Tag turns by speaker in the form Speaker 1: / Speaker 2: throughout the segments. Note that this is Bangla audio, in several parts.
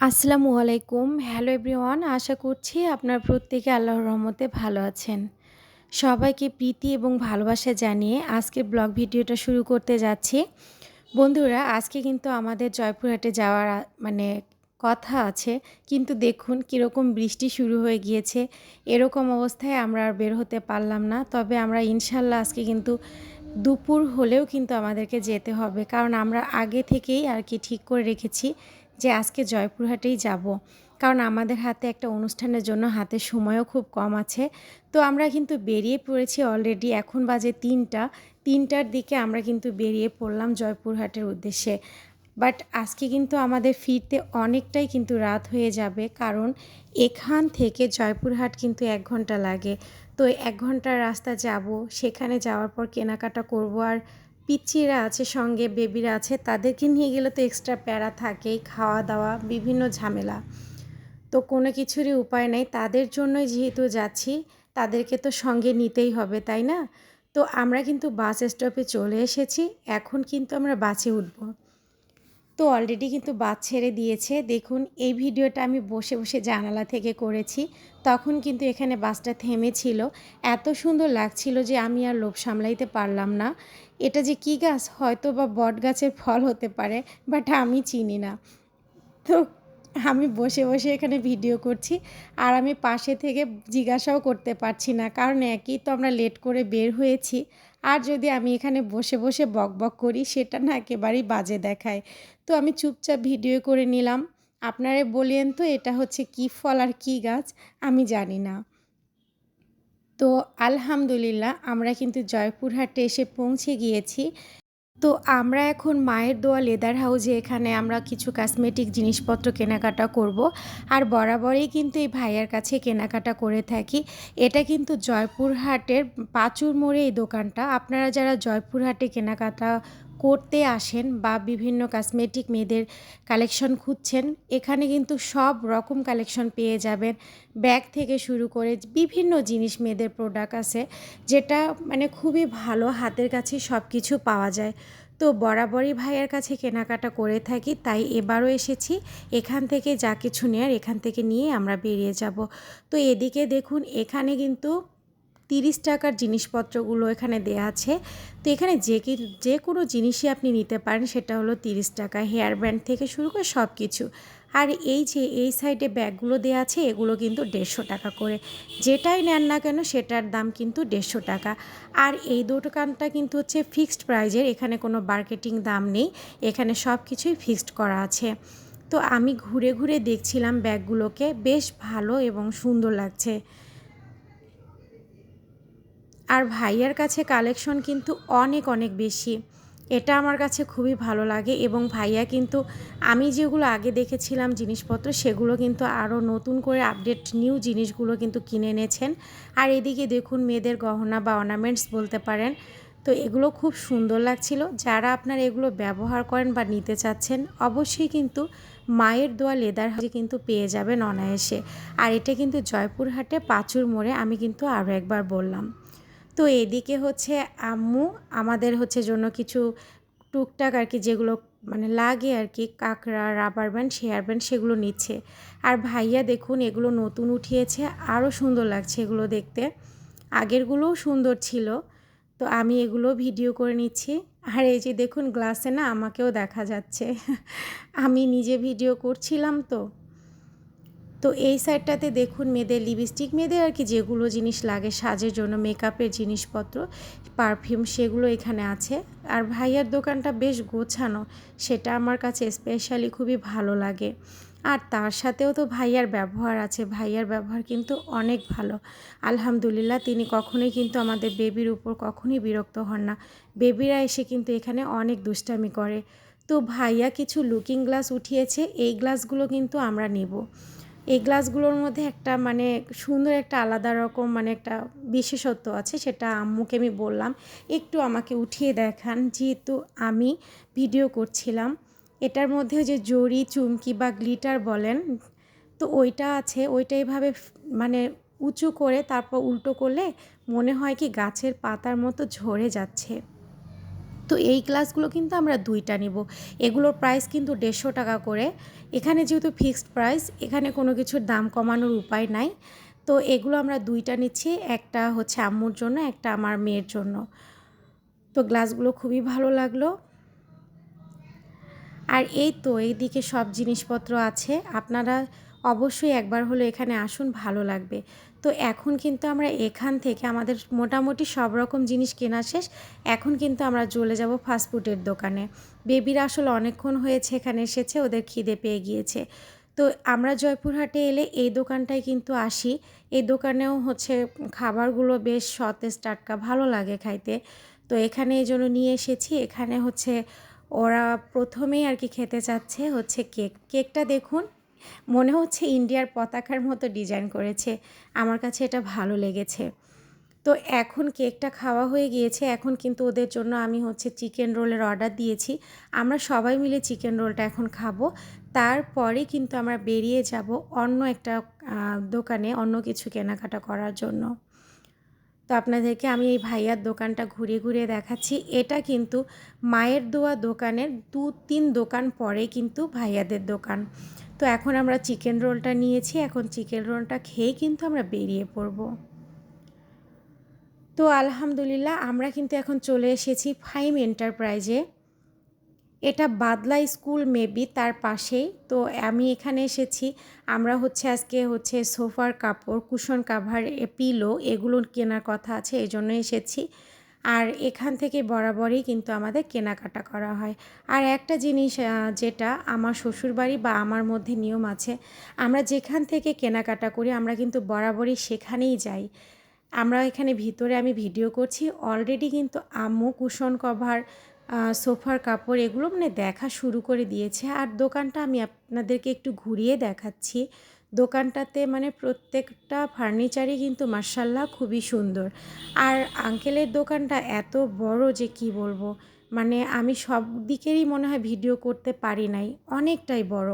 Speaker 1: আসসালামু আলাইকুম। হ্যালো এভরিওয়ান, আশা করছি আপনার প্রত্যেকে আল্লাহর রহমতে ভালো আছেন। সবাইকে প্রীতি এবং ভালোবাসা জানিয়ে আজকের ব্লগ ভিডিওটা শুরু করতে যাচ্ছি। বন্ধুরা, আজকে কিন্তু আমাদের জয়পুরহাটে যাওয়ার মানে কথা আছে, কিন্তু দেখুন কীরকম বৃষ্টি শুরু হয়ে গিয়েছে। এরকম অবস্থায় আমরা আর বের হতে পারলাম না। তবে আমরা ইনশাল্লাহ আজকে কিন্তু দুপুর হলেও কিন্তু আমাদেরকে যেতে হবে। কারণ আমরা আগে থেকেই আর কি ঠিক করে রেখেছি যে আজকে জয়পুরহাটেই যাব। কারণ আমাদের হাতে একটা অনুষ্ঠানের জন্য হাতে সময়ও খুব কম আছে। তো আমরা কিন্তু বেরিয়ে পড়েছি অলরেডি এখন বাজে তিনটা। তিনটার দিকে আমরা কিন্তু বেরিয়ে পড়লাম জয়পুরহাটের উদ্দেশ্যে। বাট আজকে কিন্তু আমাদের ফিরতে অনেকটাই কিন্তু রাত হয়ে যাবে, কারণ এখান থেকে জয়পুরহাট কিন্তু এক ঘণ্টা লাগে। তো এক ঘণ্টার রাস্তা যাব, সেখানে যাওয়ার পর কেনাকাটা করব আর পিচ্চিরা আছে, সঙ্গে বেবিরা আছে, তাদেরকে নিয়ে গেলে তো এক্সট্রা প্যারা থাকেই খাওয়া দাওয়া বিভিন্ন ঝামেলা। তো কোনো কিছুরই উপায় নেই, তাদের জন্যই যেহেতু যাচ্ছি, তাদেরকে তো সঙ্গে নিতেই হবে, তাই না? তো আমরা কিন্তু বাস স্টপে চলে এসেছি, এখন কিন্তু আমরা বাসে উঠব। তো অলরেডি কিন্তু বাস ছেড়ে দিয়েছে। দেখুন, এই ভিডিওটা আমি বসে বসে জানালা থেকে করেছি। তখন কিন্তু এখানে বাসটা থেমেছিল। এত সুন্দর লাগছিল যে আমি আর লোভ সামলাইতে পারলাম না। এটা যে কী গাছ? হয়তো বা বট গাছের ফল হতে পারে বাট আমি চিনি না। তো আমি বসে বসে এখানে ভিডিও করছি। আর আমি পাশে থেকে জিজ্ঞাসাও করতে পারছি না। কারণ একই তো আমরা লেট করে বের হয়েছি। আর যদি আমি এখানে বসে বসে বক বক করি, সেটা না একেবারেই বাজে দেখায়। তো আমি চুপচাপ ভিডিও করে নিলাম। আপনারা বলেন তো, এটা হচ্ছে কি ফল আর কি গাছ? আমি জানি না। তো আলহামদুলিল্লাহ, আমরা কিন্তু জয়পুরহাটে এসে পৌঁছে গিয়েছি। তো আমরা এখন মায়ের দোয়া লেদার হাউজে এখানে আমরা কিছু কসমেটিক জিনিসপত্র কেনাকাটা করব। আর বরাবরই কিন্তু এই ভাইয়ার কাছে কেনাকাটা করে থাকি। এটা কিন্তু জয়পুরহাটের পাঁচুর মোড়ে এই দোকানটা। আপনারা যারা জয়পুরহাটে কেনাকাটা করতে আসেন বা বিভিন্ন কসমেটিক মেয়েদের কালেকশন খুঁজছেন, এখানে কিন্তু সব রকম কালেকশন পেয়ে যাবেন। ব্যাগ থেকে শুরু করে বিভিন্ন জিনিস মেয়েদের প্রোডাক্ট আছে, যেটা মানে খুবই ভালো, হাতের কাছে সব কিছু পাওয়া যায়। তো বরাবরই ভাইয়ের কাছে কেনাকাটা করে থাকি, তাই এবারও এসেছি। এখান থেকে যা কিছু নেয়ার এখান থেকে নিয়ে আমরা বেরিয়ে যাব। তো এদিকে দেখুন, এখানে কিন্তু তিরিশ টাকার জিনিসপত্রগুলো এখানে দেয়া আছে। তো এখানে যে কি, যে কোনো জিনিসই আপনি নিতে পারেন, সেটা হলো তিরিশ টাকা, হেয়ার ব্যান্ড থেকে শুরু করে সব কিছু আর এই যে, এই সাইডে ব্যাগগুলো দেওয়া আছে, এগুলো কিন্তু দেড়শো টাকা করে। যেটাই নেন না কেন, সেটার দাম কিন্তু দেড়শো টাকা। আর এই দোকানটা কিন্তু হচ্ছে ফিক্সড প্রাইজের, এখানে কোনো মার্কেটিং দাম নেই, এখানে সব কিছুই ফিক্সড করা আছে। তো আমি ঘুরে ঘুরে দেখছিলাম ব্যাগগুলোকে, বেশ ভালো এবং সুন্দর লাগছে। আর ভাইয়ার কাছে কালেকশন কিন্তু অনেক অনেক বেশি। এটা আমার কাছে খুবই ভালো লাগে এবং ভাইয়া কিন্তু আমি যেগুলো আগে দেখেছিলাম জিনিসপত্র, সেগুলো কিন্তু আরও নতুন করে আপডেট নিউ জিনিসগুলো কিন্তু কিনে এনেছেন। আর এদিকে দেখুন মেয়েদের গহনা বা অর্নামেন্টস বলতে পারেন। তো এগুলো খুব সুন্দর লাগছিল। যারা আপনারা এগুলো ব্যবহার করেন বা নিতে চাচ্ছেন, অবশ্যই কিন্তু মায়ের দোয়া লেদার হাউসে কিন্তু পেয়ে যাবেন অনায়াসে। আর এটা কিন্তু জয়পুরহাটে পাঁচুর মোড়ে আমি কিন্তু আরও একবার বললাম। তো এদিকে হচ্ছে আম্মু আমাদের হচ্ছে জন্য কিছু টুকটাক আর কি যেগুলো মানে লাগে আর কি, কাঁকড়া রাবার ব্যান্ড শেয়ার ব্যান্ড সেগুলো নিচ্ছে। আর ভাইয়া দেখুন এগুলো নতুন উঠিয়েছে আরও সুন্দর লাগছে এগুলো দেখতে। আগেরগুলোও সুন্দর ছিল, তো আমি এগুলো ভিডিও করে নিচ্ছি। আর এই যে দেখুন গ্লাসে না আমাকেও দেখা যাচ্ছে। আমি নিজে ভিডিও করছিলাম তো। তো এই সাইডটাতে দেখুন মেয়েদের লিপস্টিক মেয়েদের আর কি যেগুলো জিনিস লাগে, সাজের জন্য মেকআপের জিনিসপত্র পারফিউম সেগুলো এখানে আছে। আর ভাইয়ার দোকানটা বেশ গোছানো, সেটা আমার কাছে স্পেশালি খুবই ভালো লাগে। আর তার সাথেও তো ভাইয়ার ব্যবহার আছে, ভাইয়ার ব্যবহার কিন্তু অনেক ভালো। আলহামদুলিল্লাহ, তিনি কখনোই কিন্তু আমাদের বেবির উপর কখনোই বিরক্ত হন না। বেবিরা এসে কিন্তু এখানে অনেক দুষ্টামি করে। তো ভাইয়া কিছু লুকিং গ্লাস উঠিয়েছে, এই গ্লাসগুলো কিন্তু আমরা নেব। এই গ্লাসগুলোর মধ্যে একটা মানে সুন্দর একটা আলাদা রকম মানে একটা বিশেষত্ব আছে, সেটা আম্মুকে আমি বললাম, একটু আমাকে উঠিয়ে দেখান। যেহেতু আমি ভিডিও করছিলাম, এটার মধ্যে যে জরি চুমকি বা গ্লিটার বলেন, তো ওইটা আছে, ওইটা এইভাবে মানে উঁচু করে তারপর উল্টো করলে মনে হয় কি গাছের পাতার মতো ঝরে যাচ্ছে। তো এই গ্লাসগুলো কিন্তু আমরা দুইটা নিব। এগুলোর প্রাইস কিন্তু দেড়শো টাকা করে। এখানে যেহেতু ফিক্সড প্রাইস এখানে কোনো কিছুর দাম কমানোর উপায় নাই। তো এগুলো আমরা দুইটা নিচ্ছি, একটা হচ্ছে আম্মুর জন্য, একটা আমার মেয়ের জন্য। তো গ্লাসগুলো খুবই ভালো লাগল। আর এই তো, এইদিকে সব জিনিসপত্র আছে। আপনারা অবশ্যই একবার হলো এখানে আসুন, ভালো লাগবে। তো এখন কিন্তু আমরা এখান থেকে আমাদের মোটামুটি সব রকম জিনিস কেনা শেষ। এখন কিন্তু আমরা চলে যাব ফাস্টফুডের দোকানে। বেবিরা আসলে অনেকক্ষণ হয়েছে, এখানে এসেছে, ওদের খিদে পেয়ে গিয়েছে। তো আমরা জয়পুরহাটে এলে এই দোকানটায় কিন্তু আসি। এই দোকানেও হচ্ছে খাবারগুলো বেশ সতেজ, টাটকা, ভালো লাগে খাইতে। তো এখানে এই জন্য নিয়ে এসেছি। এখানে হচ্ছে ওরা প্রথমেই আর কি খেতে চাচ্ছে হচ্ছে কেক। কেকটা দেখুন মনে হচ্ছে ইন্ডিয়ার পতাকার মতো ডিজাইন করেছে। আমার কাছে এটা ভালো লেগেছে। তো এখন কেকটা খাওয়া হয়ে গিয়েছে। এখন কিন্তু ওদের জন্য আমি হচ্ছে চিকেন রোলের অর্ডার দিয়েছি। আমরা সবাই মিলে চিকেন রোলটা এখন খাব। তারপরে কিন্তু আমরা বেরিয়ে যাব অন্য একটা দোকানে অন্য কিছু কেনাকাটা করার জন্য। তো আপনাদেরকে আমি এই ভাইয়ার দোকানটা ঘুরে ঘুরে দেখাচ্ছি। এটা কিন্তু মায়ের দোয়া দোকানের দু তিন দোকান পরে কিন্তু ভাইয়াদের দোকান। তো এখন আমরা চিকেন রোলটা নিয়েছি, এখন চিকেন রোলটা খেয়ে কিন্তু আমরা বেরিয়ে পড়ব। তো আলহামদুলিল্লাহ আমরা কিন্তু এখন চলে এসেছি ফাইম এন্টারপ্রাইজে এটা বাদলা স্কুল মেবি তার পাশেই। তো আমি এখানে এসেছি, আমরা হচ্ছে আজকে হচ্ছে সোফার কাপড়, কুশন কাভার পিলো এগুলো কেনার কথা আছে, এই জন্য এসেছি। আর এখান থেকে বরাবরই কিন্তু আমাদের কেনাকাটা করা হয়। আর একটা জিনিস যেটা আমার শ্বশুরবাড়ি বা আমার মধ্যে নিয়ম আছে, আমরা যেখান থেকে কেনাকাটা করি, আমরা কিন্তু বরাবরই সেখানেই যাই। আমরা এখানে ভিতরে আমি ভিডিও করছি অলরেডি কিন্তু আম্মু কুশন কভার সোফার কাপড় এগুলো মানে দেখা শুরু করে দিয়েছে। আর দোকানটা আমি আপনাদেরকে একটু ঘুরিয়ে দেখাচ্ছি। দোকানটাতে মানে প্রত্যেকটা ফার্নিচারই কিন্তু মার্শাল্লাহ খুবই সুন্দর। আর আঙ্কেলের দোকানটা এত বড় যে কি বলব? মানে আমি সব দিকেরই মনে হয় ভিডিও করতে পারি নাই, অনেকটাই বড়।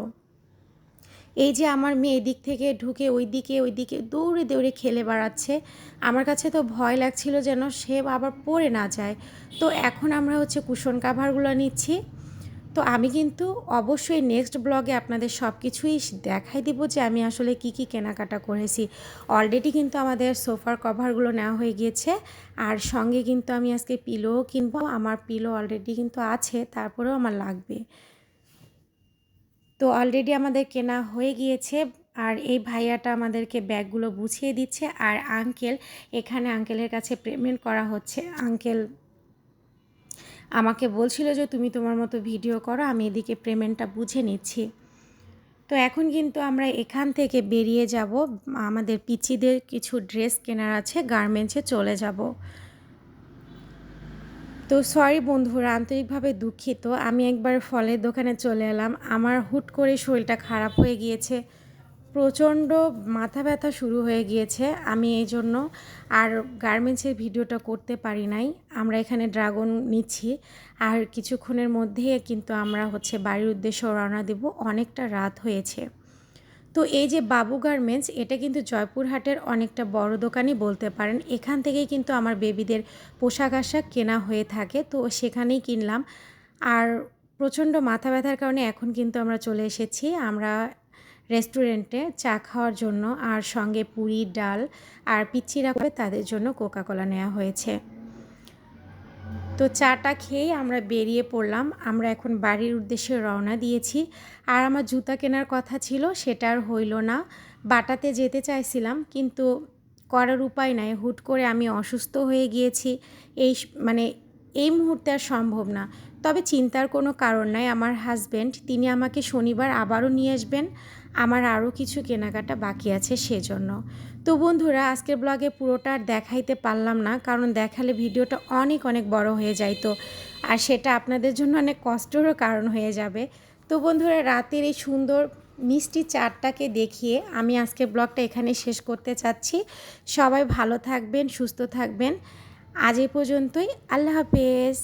Speaker 1: এই যে আমার মেয়ে এদিক থেকে ঢুকে ওই দিকে ওই দিকে দৌড়ে দৌড়ে খেলে বেড়াচ্ছে। আমার কাছে তো ভয় লাগছিল যেন সে আবার পড়ে না যায়। তো এখন আমরা হচ্ছে কুশন কাভারগুলো নিচ্ছি। তো আমি কিন্তু অবশ্যই নেক্সট ব্লগে আপনাদের সব কিছুই দেখাই দিব যে আমি আসলে কি কি কেনাকাটা করেছি। অলরেডি কিন্তু আমাদের সোফার কভারগুলো নেওয়া হয়ে গিয়েছে। আর সঙ্গে কিন্তু আমি আজকে পিলোও কিনবো। আমার পিলো অলরেডি কিন্তু আছে, তারপরেও আমার লাগবে। তো অলরেডি আমাদের কেনা হয়ে গিয়েছে। আর এই ভাইয়াটা আমাদেরকে ব্যাগগুলো বুঝিয়ে দিচ্ছে। আর আঙ্কেল এখানে আঙ্কেলের কাছে পেমেন্ট করা হচ্ছে। আঙ্কেল আমাকে বলছিল যে, তুমি তোমার মতো ভিডিও করো, আমি এদিকে পেমেন্টটা বুঝে নিচ্ছি। তো এখন কিন্তু আমরা এখান থেকে বেরিয়ে যাব। আমাদের পিচিদের কিছু ড্রেস কেনার আছে, গার্মেন্টসে চলে যাব। তো সরি বন্ধুরা, আন্তরিকভাবে দুঃখিত। আমি একবার ফলের দোকানে চলে এলাম। আমার হুট করে শরীরটা খারাপ হয়ে গিয়েছে। প্রচণ্ড মাথা ব্যথা শুরু হয়ে গিয়েছে। আমি এই জন্য আর গার্মেন্টসের ভিডিওটা করতে পারি নাই। আমরা এখানে ড্রাগন নিচ্ছি। আর কিছুক্ষণের মধ্যেই কিন্তু আমরা হচ্ছে বাড়ির উদ্দেশ্যে রওনা দেব। অনেকটা রাত হয়েছে। তো এই যে বাবু গার্মেন্টস, এটা কিন্তু জয়পুরহাটের অনেকটা বড় দোকানই বলতে পারেন। এখান থেকেই কিন্তু আমার বেবিদের পোশাক আশাক কেনা হয়ে থাকে। তো সেখানেই কিনলাম। আর প্রচণ্ড মাথা ব্যথার কারণে এখন কিন্তু আমরা চলে এসেছি। আমরা রেস্টুরেন্টে চা খাওয়ার জন্য আর সঙ্গে পুরি, ডাল আর পিচ্ছিরা করে তাদের জন্য কোকাকোলা নেওয়া হয়েছে। তো চাটা খেয়েই আমরা বেরিয়ে পড়লাম। আমরা এখন বাড়ির উদ্দেশ্যে রওনা দিয়েছি। আর আমার জুতা কেনার কথা ছিল, সেটা আর হইল না। বাটাতে যেতে চাইছিলাম, কিন্তু করার উপায় নাই। হুট করে আমি অসুস্থ হয়ে গিয়েছি। এই মানে এই মুহূর্তে আর সম্ভব না। তবে চিন্তার কোনো কারণ নাই। আমার হাজব্যান্ড তিনি আমাকে শনিবার আবারও নিয়ে আসবেন। আমার আরও কিছু কেনাকাটা বাকি আছে সেজন্য। তো বন্ধুরা, আজকের ব্লগে পুরোটা আর দেখাইতে পারলাম না, কারণ দেখালে ভিডিওটা অনেক অনেক বড় হয়ে তো, আর সেটা আপনাদের জন্য অনেক কষ্টেরও কারণ হয়ে যাবে। তো বন্ধুরা, রাতের এই সুন্দর মিষ্টি চারটাকে দেখিয়ে আমি আজকের ব্লগটা এখানে শেষ করতে চাচ্ছি। সবাই ভালো থাকবেন, সুস্থ থাকবেন। আজ এই পর্যন্তই, আল্লাহ হাফেজ।